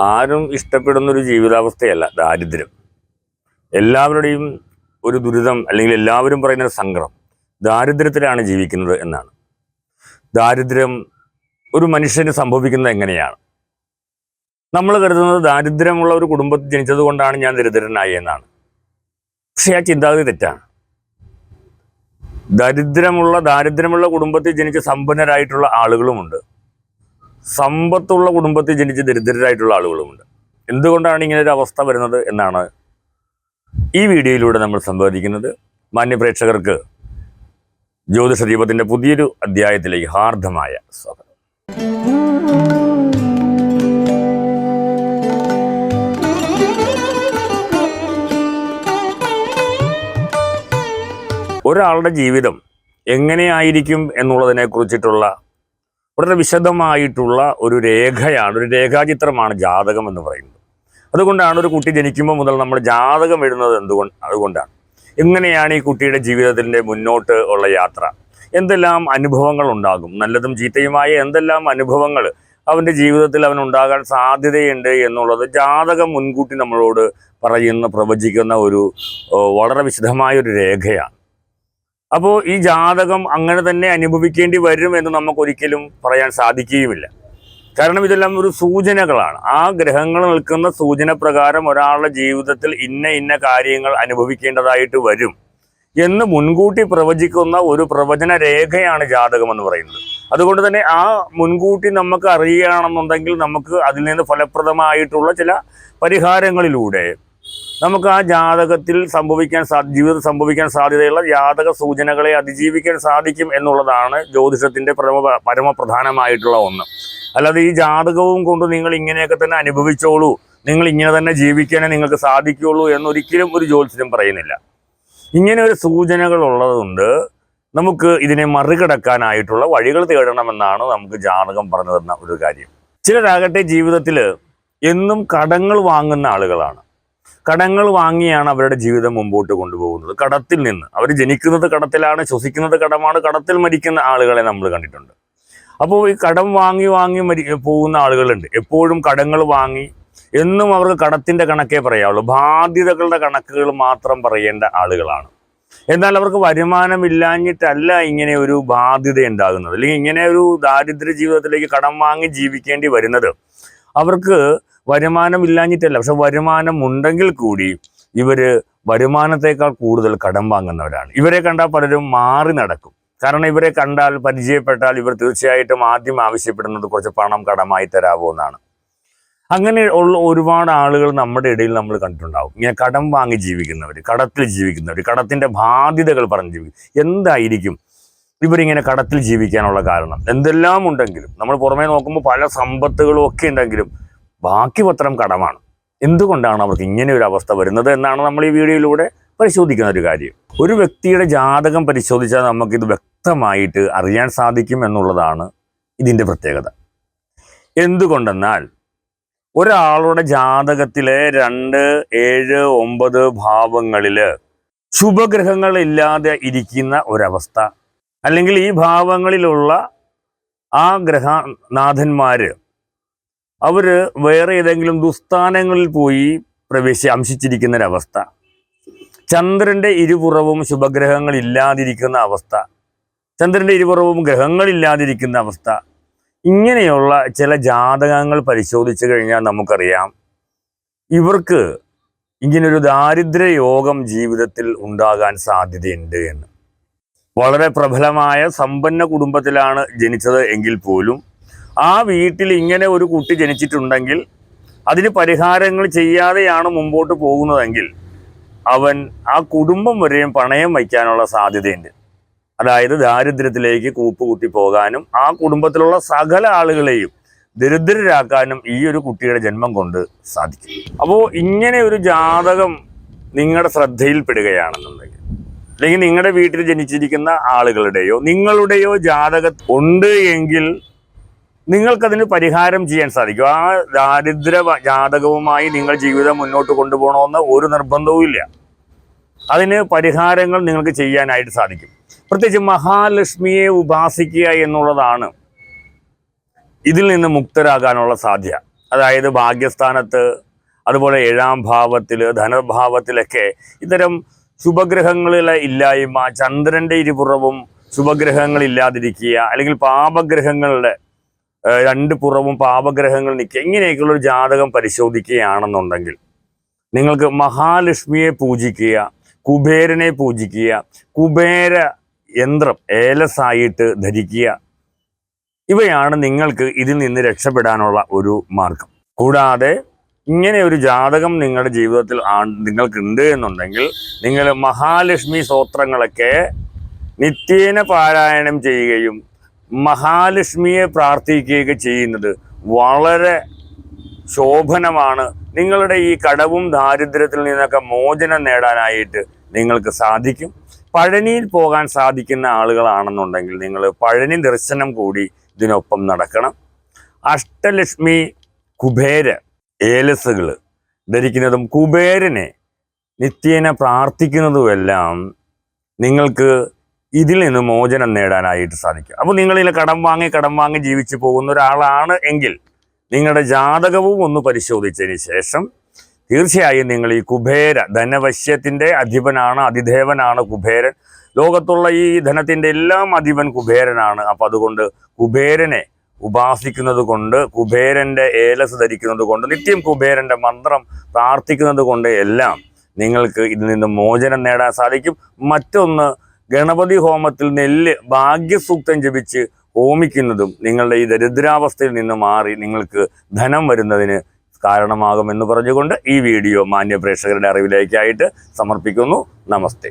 ആരും ഇഷ്ടപ്പെടുന്ന ഒരു ജീവിതാവസ്ഥയല്ല ദാരിദ്ര്യം. എല്ലാവരുടെയും ഒരു ദുരിതം അല്ലെങ്കിൽ എല്ലാവരും പറയുന്ന സങ്കടം ദാരിദ്ര്യത്തിലാണ് ജീവിക്കുന്നത് എന്നാണ്. ദാരിദ്ര്യം ഒരു മനുഷ്യന് സംഭവിക്കുന്നത് എങ്ങനെയാണ്? നമ്മൾ കരുതുന്നത് ദാരിദ്ര്യമുള്ള ഒരു കുടുംബത്തിൽ ജനിച്ചത് കൊണ്ടാണ് ഞാൻ ദരിദ്രനായി എന്നാണ്. പക്ഷേ ആ ചിന്താഗതി തെറ്റാണ്. ദരിദ്രമുള്ള ദാരിദ്ര്യമുള്ള കുടുംബത്തിൽ ജനിച്ച് സമ്പന്നരായിട്ടുള്ള ആളുകളുമുണ്ട്. സമ്പത്തുള്ള കുടുംബത്തിൽ ജനിച്ച് ദരിദ്രരായിട്ടുള്ള ആളുകളുമുണ്ട്. എന്തുകൊണ്ടാണ് ഇങ്ങനെ ഒരു അവസ്ഥ വരുന്നത് എന്നാണ് ഈ വീഡിയോയിലൂടെ നമ്മൾ സംവദിക്കുന്നത്. മാന്യപ്രേക്ഷകർക്ക് ജ്യോതിഷ ദീപത്തിന്റെ പുതിയൊരു അധ്യായത്തിലേക്ക് ഹാർദമായ സ്വാഗതം. ഒരാളുടെ ജീവിതം എങ്ങനെയായിരിക്കും എന്നുള്ളതിനെ കുറിച്ചിട്ടുള്ള വളരെ വിശദമായിട്ടുള്ള ഒരു രേഖയാണ് ഒരു രേഖാചിത്രമാണ് ജാതകം എന്ന് പറയുന്നത്. അതുകൊണ്ടാണ് ഒരു കുട്ടി ജനിക്കുമ്പോൾ മുതൽ നമ്മൾ ജാതകം എഴുതുന്നത് എന്തുകൊണ്ട് അതുകൊണ്ടാണ്. എങ്ങനെയാണ് ഈ കുട്ടിയുടെ ജീവിതത്തിന്റെ മുന്നോട്ട് ഉള്ള യാത്ര? എന്തെല്ലാം അനുഭവങ്ങൾ ഉണ്ടാകും? നല്ലതും ചീത്തയുമായ എന്തെല്ലാം അനുഭവങ്ങൾ അവന്റെ ജീവിതത്തിൽ അവൻ ഉണ്ടാകാൻ സാധ്യതയുണ്ട് എന്നുള്ളത് ജാതകം മുൻകൂട്ടി നമ്മളോട് പറയുന്ന പ്രവചിക്കുന്ന ഒരു വളരെ വിശദമായ ഒരു രേഖയാണ്. അപ്പോൾ ഈ ജാതകം അങ്ങനെ തന്നെ അനുഭവിക്കേണ്ടി വരും എന്ന് നമുക്ക് ഒരിക്കലും പറയാൻ സാധിക്കുകയുമില്ല. കാരണം ഇതെല്ലാം ഒരു സൂചനകളാണ്. ആ ഗ്രഹങ്ങൾ നിൽക്കുന്ന സൂചന പ്രകാരം ഒരാളുടെ ജീവിതത്തിൽ ഇന്ന ഇന്ന കാര്യങ്ങൾ അനുഭവിക്കേണ്ടതായിട്ട് വരും എന്ന് മുൻകൂട്ടി പ്രവചിക്കുന്ന ഒരു പ്രവചന രേഖയാണ് ജാതകം എന്ന് പറയുന്നത്. അതുകൊണ്ട് തന്നെ ആ മുൻകൂട്ടി നമുക്ക് അറിയുകയാണെന്നുണ്ടെങ്കിൽ നമുക്ക് അതിൽ നിന്ന് ഫലപ്രദമായിട്ടുള്ള ചില പരിഹാരങ്ങളിലൂടെ നമുക്ക് ആ ജാതകത്തിൽ സംഭവിക്കാൻ സാ ജീവിതത്തിൽ സംഭവിക്കാൻ സാധ്യതയുള്ള ജാതക സൂചനകളെ അതിജീവിക്കാൻ സാധിക്കും എന്നുള്ളതാണ് ജ്യോതിഷത്തിന്റെ പരമ പരമപ്രധാനമായിട്ടുള്ള ഒന്ന്. അല്ലാതെ ഈ ജാതകവും കൊണ്ട് നിങ്ങൾ ഇങ്ങനെയൊക്കെ തന്നെ അനുഭവിച്ചോളൂ. നിങ്ങൾ ഇങ്ങനെ തന്നെ ജീവിക്കാനേ നിങ്ങൾക്ക് സാധിക്കുകയുള്ളൂ എന്നൊരിക്കലും ഒരു ജ്യോതിഷം പറയുന്നില്ല. ഇങ്ങനെ ഒരു സൂചനകൾ ഉള്ളതുകൊണ്ട് നമുക്ക് ഇതിനെ മറികടക്കാനായിട്ടുള്ള വഴികൾ തേടണമെന്നാണ് നമുക്ക് ജാതകം പറഞ്ഞു തന്ന ഒരു കാര്യം. ചിലരാകട്ടെ ജീവിതത്തിൽ എന്നും കടങ്ങൾ വാങ്ങുന്ന ആളുകളാണ്. കടങ്ങൾ വാങ്ങിയാണ് അവരുടെ ജീവിതം മുമ്പോട്ട് കൊണ്ടുപോകുന്നത്. കടത്തിൽ നിന്ന്. അവർ ജനിക്കുന്നത് കടത്തിലാണ് ശ്വസിക്കുന്നത് കടമാണ് കടത്തിൽ മരിക്കുന്ന ആളുകളെ നമ്മൾ കണ്ടിട്ടുണ്ട്. അപ്പോൾ ഈ കടം വാങ്ങി വാങ്ങി മരി പോകുന്ന ആളുകളുണ്ട്. എപ്പോഴും കടങ്ങൾ വാങ്ങി എന്നും അവർക്ക് കടത്തിന്റെ കണക്കേ പറയാവുള്ളൂ. ബാധ്യതകളുടെ കണക്കുകൾ മാത്രം പറയേണ്ട ആളുകളാണ്. എന്നാൽ അവർക്ക് വരുമാനമില്ലാഞ്ഞിട്ടല്ല ഇങ്ങനെ ഒരു ബാധ്യത ഉണ്ടാകുന്നത്. അല്ലെങ്കിൽ ഇങ്ങനെ ഒരു ദാരിദ്ര്യ ജീവിതത്തിലേക്ക് കടം വാങ്ങി ജീവിക്കേണ്ടി വരുന്നത്. അവർക്ക് വരുമാനം ഇല്ലാഞ്ഞിട്ടല്ല പക്ഷെ വരുമാനം ഉണ്ടെങ്കിൽ കൂടി ഇവർ വരുമാനത്തെക്കാൾ കൂടുതൽ കടം വാങ്ങുന്നവരാണ്. ഇവരെ കണ്ടാൽ പലരും മാറി നടക്കും. കാരണം ഇവരെ കണ്ടാൽ പരിചയപ്പെട്ടാൽ ഇവർ തീർച്ചയായിട്ടും ആദ്യം ആവശ്യപ്പെടുന്നത് കുറച്ച് പണം കടമായി തരാവോ എന്നാണ്. അങ്ങനെ ഉള്ള ഒരുപാട് ആളുകൾ നമ്മുടെ ഇടയിൽ നമ്മൾ കണ്ടിട്ടുണ്ടാവും. ഇങ്ങനെ കടം വാങ്ങി ജീവിക്കുന്നവർ കടത്തിൽ ജീവിക്കുന്നവർ കടത്തിന്റെ ബാധ്യതകൾ പറഞ്ഞ് ജീവിക്കും എന്തായിരിക്കും ഇവരിങ്ങനെ കടത്തിൽ ജീവിക്കാനുള്ള കാരണം? എന്തെല്ലാം ഉണ്ടെങ്കിലും നമ്മൾ പുറമേ നോക്കുമ്പോൾ പല സമ്പത്തുകളും ഒക്കെ ഉണ്ടെങ്കിലും ബാക്കി പത്രം കടമാണ്. എന്തുകൊണ്ടാണ് അവർക്ക് ഇങ്ങനെ ഒരു അവസ്ഥ വരുന്നത് എന്നാണ് നമ്മൾ ഈ വീഡിയോയിലൂടെ പരിശോധിക്കുന്ന ഒരു കാര്യം. ഒരു വ്യക്തിയുടെ ജാതകം പരിശോധിച്ചാൽ നമുക്കിത് വ്യക്തമായിട്ട് അറിയാൻ സാധിക്കും എന്നുള്ളതാണ് ഇതിന്റെ പ്രത്യേകത. എന്തുകൊണ്ടെന്നാൽ ഒരാളുടെ ജാതകത്തിലെ രണ്ട് ഏഴ് ഒമ്പത് ഭാവങ്ങളിൽ ശുഭഗ്രഹങ്ങൾ ഇല്ലാതെ ഇരിക്കുന്ന ഒരവസ്ഥ അല്ലെങ്കിൽ ഈ ഭാവങ്ങളിലുള്ള ആ ഗ്രഹനാഥന്മാര് അവർ വേറെ ഏതെങ്കിലും ദുസ്ഥാനങ്ങളിൽ പോയി പ്രവേശി അംശിച്ചിരിക്കുന്ന ഒരവസ്ഥ ചന്ദ്രന്റെ ഇരുപുറവും ശുഭഗ്രഹങ്ങൾ ഇല്ലാതിരിക്കുന്ന അവസ്ഥ. ചന്ദ്രന്റെ ഇരുപുറവും ഗ്രഹങ്ങളില്ലാതിരിക്കുന്ന അവസ്ഥ. ഇങ്ങനെയുള്ള ചില ജാതകങ്ങൾ പരിശോധിച്ചു കഴിഞ്ഞാൽ നമുക്കറിയാം. ഇവർക്ക് ഇങ്ങനൊരു ദാരിദ്ര്യ യോഗം ജീവിതത്തിൽ ഉണ്ടാകാൻ സാധ്യതയുണ്ട് എന്ന്. വളരെ പ്രബലമായ സമ്പന്ന കുടുംബത്തിലാണ് ജനിച്ചത് എങ്കിൽ പോലും ആ വീട്ടിൽ ഇങ്ങനെ ഒരു കുട്ടി ജനിച്ചിട്ടുണ്ടെങ്കിൽ അതിന് പരിഹാരങ്ങൾ ചെയ്യാതെയാണ് മുമ്പോട്ട് പോകുന്നതെങ്കിൽ അവൻ ആ കുടുംബം വരെയും പണയം വയ്ക്കാനുള്ള സാധ്യതയുണ്ട്. അതായത് ദാരിദ്ര്യത്തിലേക്ക് കൂപ്പുകുത്തി പോകാനും ആ കുടുംബത്തിലുള്ള സകല ആളുകളെയും ദരിദ്രരാക്കാനും ഈ ഒരു കുട്ടിയുടെ ജന്മം കൊണ്ട് സാധിക്കും. അപ്പോൾ ഇങ്ങനെ ഒരു ജാതകം നിങ്ങളുടെ ശ്രദ്ധയിൽപ്പെടുകയാണെന്നുണ്ടെങ്കിൽ അല്ലെങ്കിൽ നിങ്ങളുടെ വീട്ടിൽ ജനിച്ചിരിക്കുന്ന ആളുകളുടെയോ നിങ്ങളുടെയോ ജാതകം ഉണ്ട് എങ്കിൽ നിങ്ങൾക്കതിന് പരിഹാരം ചെയ്യാൻ സാധിക്കും. ആ ദാരിദ്ര്യ ജാതകവുമായി നിങ്ങൾ ജീവിതം മുന്നോട്ട് കൊണ്ടുപോകണമെന്ന് ഒരു നിർബന്ധവും ഇല്ല. അതിന് പരിഹാരങ്ങൾ നിങ്ങൾക്ക് ചെയ്യാനായിട്ട് സാധിക്കും. പ്രത്യേകിച്ച് മഹാലക്ഷ്മിയെ ഉപാസിക്കുക എന്നുള്ളതാണ് ഇതിൽ നിന്ന് മുക്തരാകാനുള്ള സാധ്യത. അതായത് ഭാഗ്യസ്ഥാനത്ത് അതുപോലെ ഏഴാം ഭാവത്തിൽ ധനഭാവത്തിലൊക്കെ ഇത്തരം ശുഭഗ്രഹങ്ങളിലെ ഇല്ലായ്മ ചന്ദ്രന്റെ ഇരുപുറവും ശുഭഗ്രഹങ്ങളില്ലാതിരിക്കുക അല്ലെങ്കിൽ പാപഗ്രഹങ്ങളുടെ രണ്ട് പുറവും പാപഗ്രഹങ്ങൾ നിൽക്കുക. ഇങ്ങനെയൊക്കെയുള്ള ഒരു ജാതകം പരിശോധിക്കുകയാണെന്നുണ്ടെങ്കിൽ നിങ്ങൾക്ക് മഹാലക്ഷ്മിയെ പൂജിക്കുക കുബേരനെ പൂജിക്കുക കുബേര യന്ത്രം ഏലസായിട്ട് ധരിക്കുക. ഇവയാണ് നിങ്ങൾക്ക് ഇതിൽ നിന്ന് രക്ഷപ്പെടാനുള്ള ഒരു മാർഗം. കൂടാതെ ഇങ്ങനെ ഒരു ജാതകം നിങ്ങളുടെ ജീവിതത്തിൽ നിങ്ങൾക്കുണ്ട് എന്നുണ്ടെങ്കിൽ നിങ്ങൾ മഹാലക്ഷ്മി സ്തോത്രങ്ങളൊക്കെ നിത്യേന പാരായണം ചെയ്യുകയും മഹാലക്ഷ്മിയെ പ്രാർത്ഥിക്കുകയൊക്കെ ചെയ്യുന്നത് വളരെ ശോഭനമാണ്. നിങ്ങളുടെ ഈ കടവും ദാരിദ്ര്യത്തിൽ നിന്നൊക്കെ മോചനം നേടാനായിട്ട് നിങ്ങൾക്ക് സാധിക്കും. പഴനിയിൽ പോകാൻ സാധിക്കുന്ന ആളുകളാണെന്നുണ്ടെങ്കിൽ നിങ്ങൾ പഴനി ദർശനം കൂടി ഇതിനൊപ്പം നടക്കണം. അഷ്ടലക്ഷ്മി കുബേര ഏലസുകൾ ധരിക്കുന്നതും കുബേരനെ നിത്യേന പ്രാർത്ഥിക്കുന്നതുമെല്ലാം നിങ്ങൾക്ക് ഇതിൽ നിന്ന് മോചനം നേടാനായിട്ട് സാധിക്കും. അപ്പോൾ നിങ്ങളിൽ കടം വാങ്ങി കടം വാങ്ങി ജീവിച്ചു പോകുന്ന ഒരാളാണ് എങ്കിൽ നിങ്ങളുടെ ജാതകവും ഒന്ന് പരിശോധിച്ചതിന് ശേഷം തീർച്ചയായും നിങ്ങൾ ഈ കുബേര ധനവശ്യത്തിന്റെ അധിപനാണ് അതിദേവനാണ് കുബേരൻ. ലോകത്തുള്ള ഈ ധനത്തിന്റെ എല്ലാം അധിപൻ കുബേരനാണ്. അപ്പം അതുകൊണ്ട് കുബേരനെ ഉപാസിക്കുന്നത് കൊണ്ട് കുബേരന്റെ ഏലസ് ധരിക്കുന്നത് കൊണ്ട് നിത്യം കുബേരന്റെ മന്ത്രം പ്രാർത്ഥിക്കുന്നത് കൊണ്ട് എല്ലാം നിങ്ങൾക്ക് ഇതിൽ നിന്ന് മോചനം നേടാൻ സാധിക്കും. മറ്റൊന്ന് ഗണപതി ഹോമത്തിൽ നെല്ല് ഭാഗ്യസൂക്തം ജപിച്ച് ഹോമിക്കുന്നതും നിങ്ങളുടെ ഈ ദരിദ്രാവസ്ഥയിൽ നിന്ന് മാറി നിങ്ങൾക്ക് ധനം വരുന്നതിന് കാരണമാകുമെന്ന് പറഞ്ഞുകൊണ്ട് ഈ വീഡിയോ മാന്യ പ്രേക്ഷകരുടെ അറിവിലേക്കായിട്ട് സമർപ്പിക്കുന്നു. നമസ്തേ.